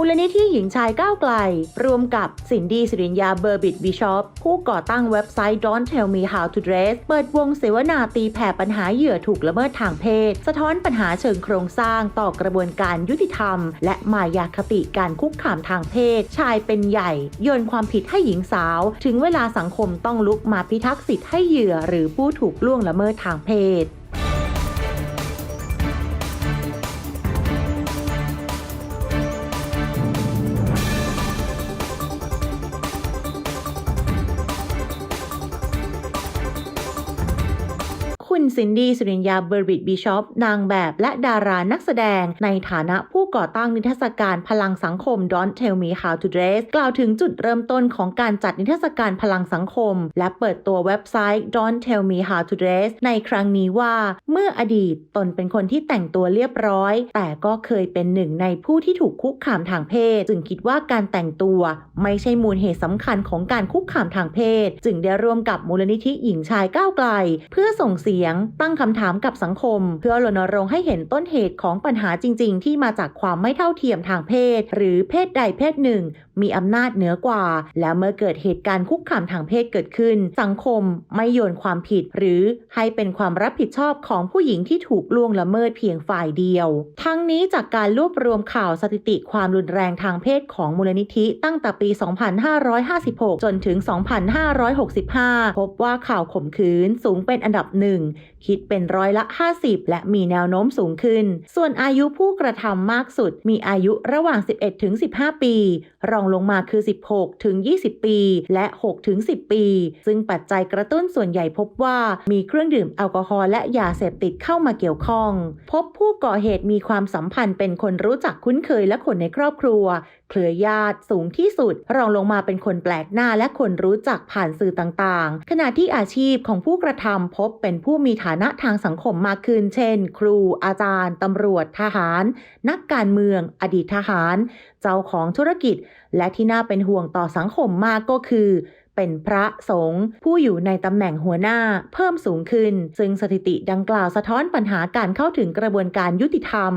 มูลนิธิหญิงชายก้าวไกล รวมกับสินดีสิรินยาเบอร์บิทบิชอปผู้ก่อตั้งเว็บไซต์ Don't Tell Me How to Dress เปิดวงเสวนาตีแผ่ปัญหาเหยื่อถูกละเมิดทางเพศ สะท้อนปัญหาเชิงโครงสร้างต่อกระบวนการยุติธรรม และมายาคติการคุกคามทางเพศ ชายเป็นใหญ่โยนความผิดให้หญิงสาว ถึงเวลาสังคมต้องลุกมาพิทักษ์สิทธิ์ให้เหยื่อหรือผู้ถูกล่วงละเมิดทางเพศ คุณซินดี้สุรินยาเบอร์บิทบิชอปนางแบบและดารานักแสดง ในฐานะผู้ก่อตั้งนิทรรศการพลังสังคม Don't Tell Me How to Dress กล่าวถึงจุดเริ่มต้นของการจัดนิทรรศการพลังสังคม และเปิดตัวเว็บไซต์ Don't Tell Me How to Dress ในครั้งนี้ว่า เมื่ออดีตตนเป็นคนที่แต่งตัวเรียบร้อย แต่ก็เคยเป็นหนึ่งในผู้ที่ถูกคุกคามทางเพศ จึงคิดว่าการแต่งตัว ไม่ใช่มูลเหตุสำคัญของการคุกคามทางเพศ จึงได้ร่วมกับมูลนิธิหญิงชายก้าวไกล เพื่อส่งเสียง ตั้งคำถามกับสังคม เพื่อรณรงค์ให้เห็นต้นเหตุของปัญหาจริง ๆ ที่มาจากความไม่เท่าเทียมทางเพศ หรือเพศใดเพศหนึ่ง มีอำนาจเหนือกว่า และเมื่อเกิดเหตุการณ์คุกคามทางเพศเกิดขึ้น สังคมไม่โยนความผิด หรือให้เป็นความรับผิดชอบของผู้หญิงที่ถูกล่วงละเมิดเพียงฝ่ายเดียว ทั้งนี้จากการรวบรวมข่าวสถิติความรุนแรงทางเพศของมูลนิธิตั้งแต่ปี 2556 จนถึง 2565 พบว่าข่าวข่มขืนสูงเป็นอันดับหนึ่งคิดเป็นร้อยละ 50 และมีแนวโน้มสูงขึ้น ส่วนอายุผู้กระทำมากสุด มีอายุระหว่าง 11ถึง15 ปี รองลงมาคือ 16 ถึง 20 ปี และ 6 ถึง 10 ปี ซึ่งปัจจัยกระตุ้นส่วนใหญ่พบว่ามีเครื่องดื่มแอลกอฮอล์และยาเสพติดเข้ามาเกี่ยวข้อง พบผู้ก่อเหตุมีความสัมพันธ์เป็นคนรู้จักคุ้นเคยและคนในครอบครัว เครือญาติสูงที่สุด รองลงมาเป็นคนแปลกหน้าและคนรู้จักผ่านสื่อต่างๆ ขณะที่อาชีพของผู้กระทำพบเป็นผู้มีฐานะทางสังคมมากขึ้น เช่น ครู อาจารย์ตำรวจ ทหาร นักการเมือง อดีตทหาร เจ้าของธุรกิจ และที่น่าเป็นห่วงต่อสังคมมากก็คือเป็นพระสงฆ์ผู้อยู่ในตำแหน่งหัวหน้าเพิ่มสูงขึ้น ซึ่งสถิติดังกล่าวสะท้อนปัญหาการเข้าถึงกระบวนการยุติธรรม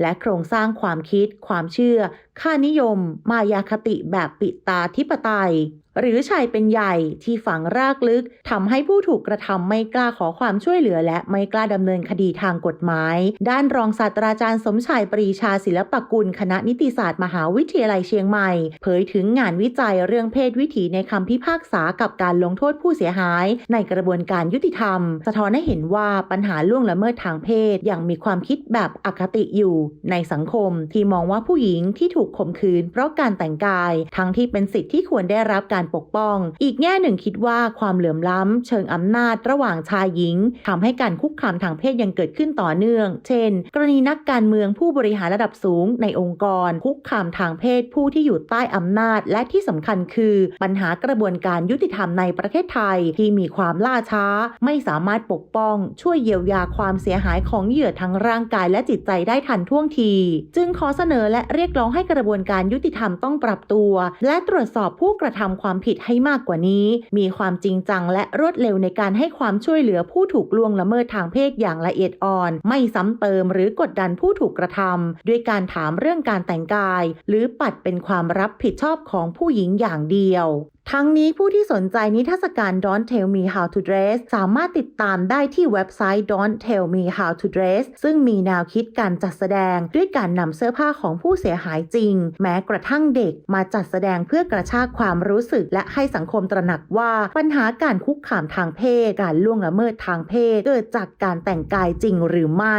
และโครงสร้างความคิด ความเชื่อ ค่านิยม มายาคติแบบปิตาธิปไตย หรือชายเป็นใหญ่ที่ฝังรากลึกทำให้ผู้ถูกกระทำไม่กล้าขอความช่วยเหลือและไม่กล้าดำเนินคดีทางกฎหมาย ด้านรองศาสตราจารย์สมชายปรีชาศิลปกุล คณะนิติศาสตร์มหาวิทยาลัยเชียงใหม่ เผยถึงงานวิจัยเรื่องเพศวิถีในคำพิพากษากับการลงโทษผู้เสียหาย ในกระบวนการยุติธรรม สะท้อนให้เห็นว่าปัญหาล่วงละเมิดทางเพศยังมีความคิดแบบอคติอยู่ ในสังคมที่มองว่าผู้หญิงที่ถูกข่มขืน เพราะการแต่งกาย ทั้งที่เป็นสิทธิ์ที่ควรได้รับการปกป้อง อีกแง่หนึ่งคิดว่าความเหลื่อมล้ำ เชิงอำนาจระหว่างชายหญิงทำให้การคุกคามทางเพศยังเกิดขึ้นต่อเนื่อง เช่น กรณีนักการเมืองผู้บริหารระดับสูงในองค์กร คุกคามทางเพศผู้ที่อยู่ใต้อำนาจ และที่สำคัญคือ ปัญหากระบวนการยุติธรรมในประเทศไทยที่มีความล่าช้า ไม่สามารถปกป้อง ช่วยเยียวยาความเสียหายของเหยื่อทั้งร่างกายและจิตใจได้ทันท่วงที จึงขอเสนอและเรียกร้องให้กระบวนการยุติธรรมต้องปรับตัว และตรวจสอบผู้กระทำความผิดให้มากกว่านี้ มีความจริงจังและรวดเร็วในการให้ความช่วยเหลือผู้ถูกล่วงละเมิดทางเพศอย่างละเอียดอ่อน ไม่ซ้ำเติมหรือกดดันผู้ถูกกระทำด้วยการถามเรื่องการแต่งกาย หรือปัดเป็นความรับผิดชอบของผู้หญิงอย่างเดียว ทั้งนี้ผู้ที่สนใจนิทรรศการ Don't Tell Me How to Dress สามารถติดตามได้ที่เว็บไซต์ Don't Tell Me How to Dress ซึ่งมีแนวคิดการจัดแสดง ด้วยการนำเสื้อผ้าของผู้เสียหายจริง แม้กระทั่งเด็กมาจัดแสดงเพื่อกระชากความรู้สึก และให้สังคมตระหนักว่าปัญหาการคุกคามทางเพศ การล่วงละเมิดทางเพศ เกิดจากการแต่งกายจริงหรือไม่